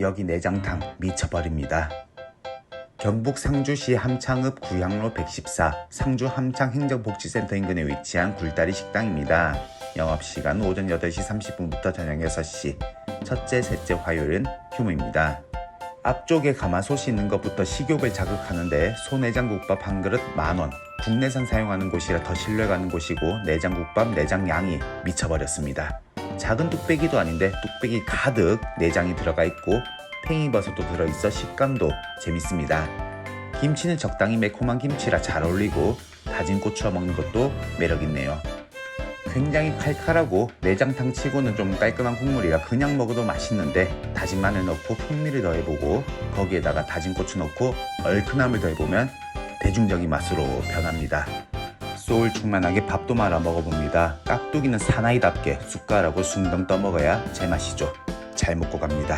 여기 내장탕 미쳐버립니다. 경북 상주시 함창읍 구양로 114 상주 함창 행정복지센터 인근에 위치한 굴다리 식당입니다. 영업시간 오전 8시 30분부터 저녁 6시 첫째, 셋째 화요일은 휴무입니다. 앞쪽에 가마솥이 있는 것부터 식욕을 자극하는데 소내장국밥 한 그릇 만원 국내산 사용하는 곳이라 더 신뢰가는 곳이고 내장국밥 내장 양이 미쳐버렸습니다. 작은 뚝배기도 아닌데 뚝배기 가득 내장이 들어가 있고 팽이버섯도 들어있어 식감도 재밌습니다. 김치는 적당히 매콤한 김치라 잘 어울리고 다진 고추와 먹는 것도 매력있네요. 굉장히 칼칼하고 내장탕 치고는 좀 깔끔한 국물이라 그냥 먹어도 맛있는데 다진 마늘 넣고 풍미를 더해보고 거기에다가 다진 고추 넣고 얼큰함을 더해보면 대중적인 맛으로 변합니다. 소울 충만하게 밥도 말아 먹어봅니다. 깍두기는 사나이답게 숟가락으로 숭덩 떠먹어야 제맛이죠. 잘 먹고 갑니다.